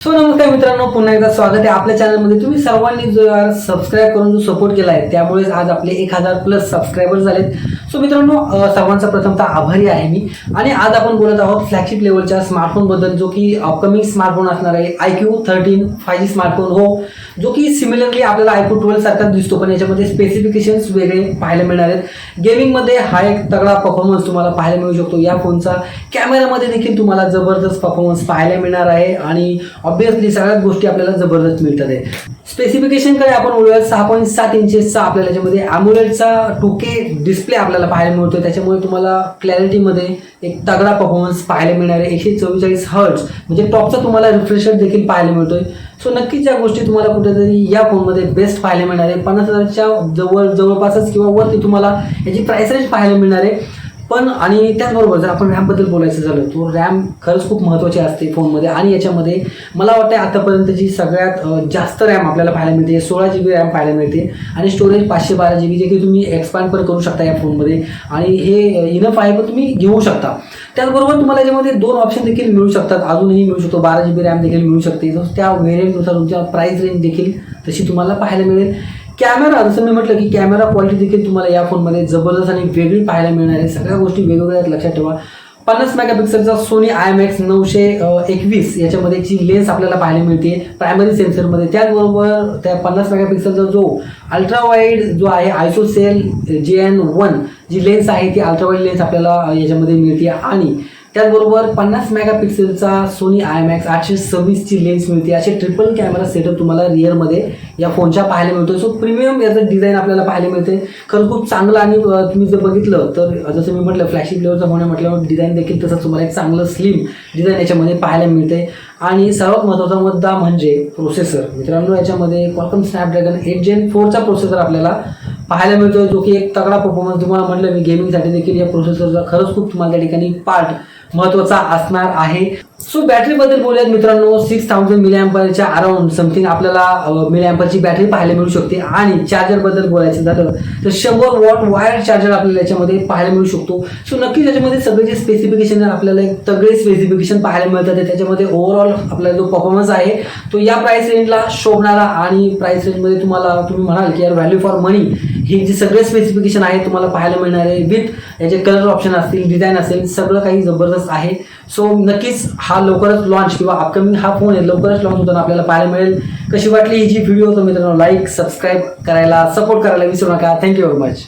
So नमस्कार मित्रांनो पुन्हा एकदा स्वागत आहे आपल्या चॅनलमध्ये तुम्ही सर्वांनी जो सबस्क्राईब करून जो सपोर्ट केला आहे त्यामुळेच आज आपले एक हजार प्लस सबस्क्रायबर झालेत. सो मित्रांनो सर्वांचा प्रथमतः आभारी आहे मी. आणि आज आपण बोलत आहोत फ्लॅगशिप लेवलच्या स्मार्टफोनबद्दल जो की अपकमिंग स्मार्टफोन असणार आहे I Q thirteen five G smartphone हो जो की सिमिलरली आपल्याला आयक्यू ट्वेल्व सारखाच दिसतो पण याच्यामध्ये स्पेसिफिकेशन्स वेगळे पाहायला मिळणार आहेत. गेमिंगमध्ये हा एक तगडा परफॉर्मन्स तुम्हाला पाहायला मिळू शकतो. या फोनचा कॅमेरामध्ये देखील तुम्हाला जबरदस्त परफॉर्मन्स पाहायला मिळणार आहे आणि ऑब्विसली सगळ्याच गोष्टी आपल्याला जबरदस्त मिळतात आहे स्पेसिफिकेशनकडे आपण बोलूया सहा पॉईंट सात इंचेसचा आपल्याला याच्यामध्ये अॅम्युलेटचा टू के डिस्प्ले आपल्याला पाहायला मिळतो त्याच्यामुळे तुम्हाला क्लॅरिटीमध्ये एक तगडा परफॉर्मन्स पाहायला मिळणार आहे. एकशे चव्वेचाळीस हर्ट्स म्हणजे टॉपचा तुम्हाला रिफ्रेशर देखील पाहायला मिळतो आहे सो नक्कीच या गोष्टी तुम्हाला कुठेतरी या फोनमध्ये बेस्ट पाहायला मिळणार आहे. पन्नास हजारच्या जवळ जवळपासच किंवा वरती तुम्हाला याची प्राईस रेंज पाहायला मिळणार आहे. पण आणि त्याचबरोबर जर आपण रॅमबद्दल बोलायचं झालं तो रॅम खरंच खूप महत्त्वाची असते फोनमध्ये आणि याच्यामध्ये मला वाटतं आतापर्यंतची सगळ्यात जास्त रॅम आपल्याला पाहायला मिळते सोळा जी बी रॅम पाहायला मिळते आणि स्टोरेज पाचशे बारा जी बी जे की तुम्ही एक्सपांड पण करू शकता या फोनमध्ये आणि हे इनफ आहे पण तुम्ही घेऊ शकता. त्याचबरोबर तुम्हाला याच्यामध्ये दोन ऑप्शन देखील मिळू शकतात. अजूनही मिळू शकतो बारा जी बी रॅम देखील मिळू शकते. त्या वेरेंटनुसार तुमच्या प्राईस रेंज देखील तशी तुम्हाला पाहायला मिळेल. कॅमेरा जसं मी म्हटलं की कॅमेरा क्वालिटी देखील तुम्हाला या फोनमध्ये जबरदस्त आणि वेगळी पाहायला मिळणार आहे. सगळ्या गोष्टी वेगवेगळ्या लक्षात ठेवा. पन्नास मेगापिक्सलचा सोनी आय एम एक्स नऊशे एकवीस याच्यामध्ये जी लेन्स आपल्याला पाहायला मिळते प्रायमरी सेन्सरमध्ये त्याचबरोबर त्या पन्नास मेगापिक्सलचा जो अल्ट्रा वाईड जो आहे आयसोसेल जे एन वन जी लेन्स आहे ती अल्ट्रा वाईड लेन्स आपल्याला याच्यामध्ये मिळते. आणि त्याचबरोबर पन्नास मेगापिक्सेलचा सोनी आय मॅक्स आठशे सव्वीसची लेन्स मिळते. असे ट्रिपल कॅमेरा सेटअप तुम्हाला रिअरमध्ये या फोनच्या पाहायला मिळतो सो प्रीमियम याचं डिझाईन आपल्याला पाहायला मिळते खरं खूप चांगलं आणि तुम्ही जर बघितलं तर जसं मी म्हटलं फ्लॅशिप लेवलचा फोन म्हटल्यावर डिझाईन देखील तसंच तुम्हाला एक चांगलं स्लिम डिझाईन याच्यामध्ये पाहायला मिळते आणि सर्वात महत्त्वाचा मुद्दा म्हणजे प्रोसेसर मित्रांनो याच्यामध्ये क्वालकम स्नॅपड्रॅगन एट जेन फोरचा प्रोसेसर आपल्याला पाहायला मिळतोय जो की एक तगडा परफॉर्मन्स तुम्हाला म्हटलं मी गेमिंगसाठी देखील या प्रोसेसरचा खरंच खूप तुम्हाला त्या ठिकाणी पार्ट महत्त्वाचा असणार आहे. सो बॅटरीबद्दल बोलूयात मित्रांनो. सिक्स थाउजंड मिली अँपरच्या अराउंड समथिंग आपल्याला मिली अँपरची बॅटरी पाहायला मिळू शकते. आणि चार्जरबद्दल बोलायचं झालं तर शंभर वॉट वायर चार्जर आपल्याला याच्यामध्ये पाहायला मिळू शकतो. सो नक्कीच याच्यामध्ये सगळे जे स्पेसिफिकेशन आहे आपल्याला एक तगडे स्पेसिफिकेशन पाहायला मिळतात. त्याच्यामध्ये ओव्हरऑल आपला जो परफॉर्मन्स आहे तो या प्राइस रेंजला शोभणारा आणि प्राइस रेंजमध्ये तुम्हाला तुम्ही म्हणाल की यार व्हॅल्यू फॉर मनी हे जे सगळे स्पेसिफिकेशन आहे तुम्हाला पाहायला मिळणार आहे. विथ याचे कलर ऑप्शन असतील डिझाईन असेल सगळं काही जबरदस्त आहे. सो नक्कीच हा लवकरच लॉन्च किंवा अपकमिंग हा फोन आहे लवकरच लॉन्च होताना आपल्याला पाहायला मिळेल. कशी वाटली ही जी व्हिडिओ होतो मित्रांनो लाईक सबस्क्राईब करायला सपोर्ट करायला विसरू नका. Thank you very much